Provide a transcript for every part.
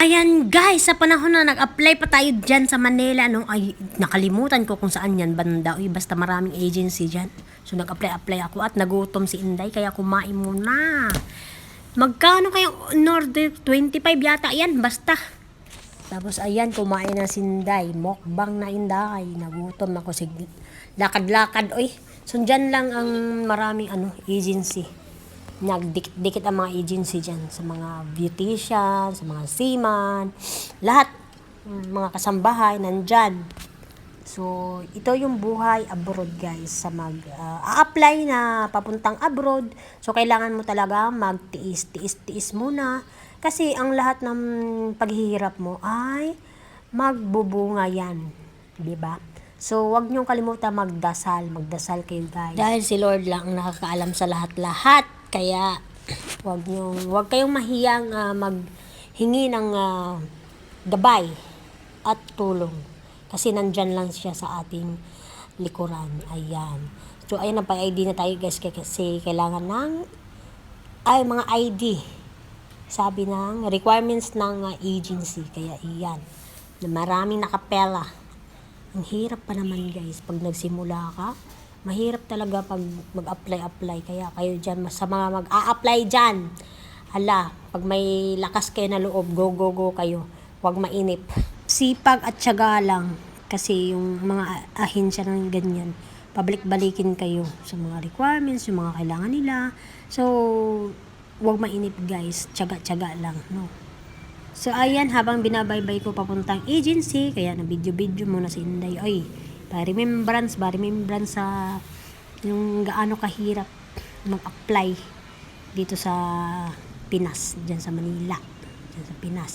Ayan guys, sa panahon na nag-apply pa tayo dyan sa Manila, no, ay nakalimutan ko kung saan yan banda. Uy, basta maraming agency dyan. So nag-apply-apply ako at nagutom si Inday, kaya kumain muna. Magkano kayo order? 25 yata yan, basta. Tapos ayan, kumain na si Inday. Mokbang na Inday. Nagutom ako. Sige. Lakad-lakad, oy. So dyan lang ang maraming ano, agency nagdikit-dikit ang mga agency dyan sa mga beautician, sa mga seaman, lahat, mga kasambahay, nandyan. So, ito yung buhay abroad guys sa mag uh, apply na papuntang abroad. So, kailangan mo talaga magtiis, tiis, tiis muna. Kasi ang lahat ng paghihirap mo ay magbubunga yan. ba? So, wag niyong kalimutan magdasal. Magdasal kayo guys. Dahil si Lord lang ang nakakaalam sa lahat-lahat. Kaya, wag niyong, wag kayong mahiyang ah, maghingi ng ah, gabay at tulong. Kasi nandyan lang siya sa ating likuran. Ayan. So, ayan, nagpa-ID na tayo guys kasi kailangan ng ay mga ID. Sabi ng requirements ng ah, agency. Kaya iyan. Na maraming nakapela. Ang hirap pa naman guys pag nagsimula ka. Mahirap talaga pag mag-apply-apply. Kaya kayo dyan, sa mga mag-a-apply dyan, hala, pag may lakas kayo na loob, go, go, go kayo. Huwag mainip. Sipag at tiyaga lang. Kasi yung mga ahensya ng ganyan, pabalik-balikin kayo sa mga requirements, yung mga kailangan nila. So, huwag mainip guys. Tiyaga-tiyaga lang, no? So, ayan, habang binabaybay ko papuntang agency, kaya na video-video muna si Inday. Oy, pa-remembrance ba? Remembrance sa yung gaano kahirap mag-apply dito sa Pinas, dyan sa Manila. Dyan sa Pinas.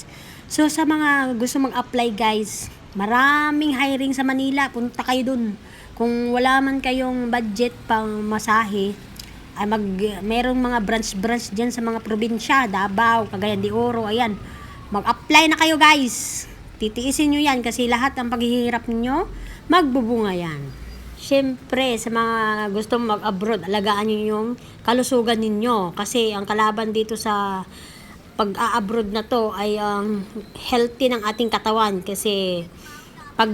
So, sa mga gusto mag-apply guys, maraming hiring sa Manila. Punta kayo dun. Kung wala man kayong budget pang masahe, ay mag merong mga branch-branch diyan sa mga probinsya, Davao, Cagayan de Oro, ayan. Mag-apply na kayo, guys. Titiisin nyo yan kasi lahat ng paghihirap ninyo, magbubunga yan. Siyempre, sa mga gusto mag-abroad, alagaan nyo yung kalusugan ninyo. Kasi ang kalaban dito sa pag-a-abroad na to ay ang healthy ng ating katawan. Kasi pag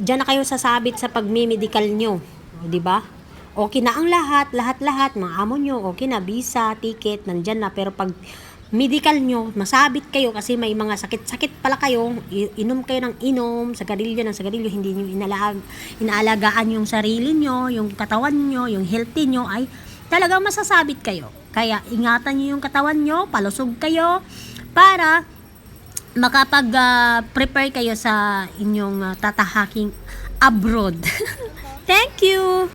dyan na kayo sasabit sa pagmi-medical nyo, di ba? Okay na ang lahat, lahat-lahat, mga amo nyo, okay na, visa, ticket, nandyan na. Pero pag medical nyo, masabit kayo kasi may mga sakit-sakit pala kayo, inom kayo ng inom, sa garilyo ng sa garilyo, hindi nyo inalag, inaalagaan yung sarili nyo, yung katawan nyo, yung healthy nyo, ay talagang masasabit kayo. Kaya ingatan nyo yung katawan nyo, palusog kayo, para makapag-prepare kayo sa inyong ah, tatahaking abroad. Thank you!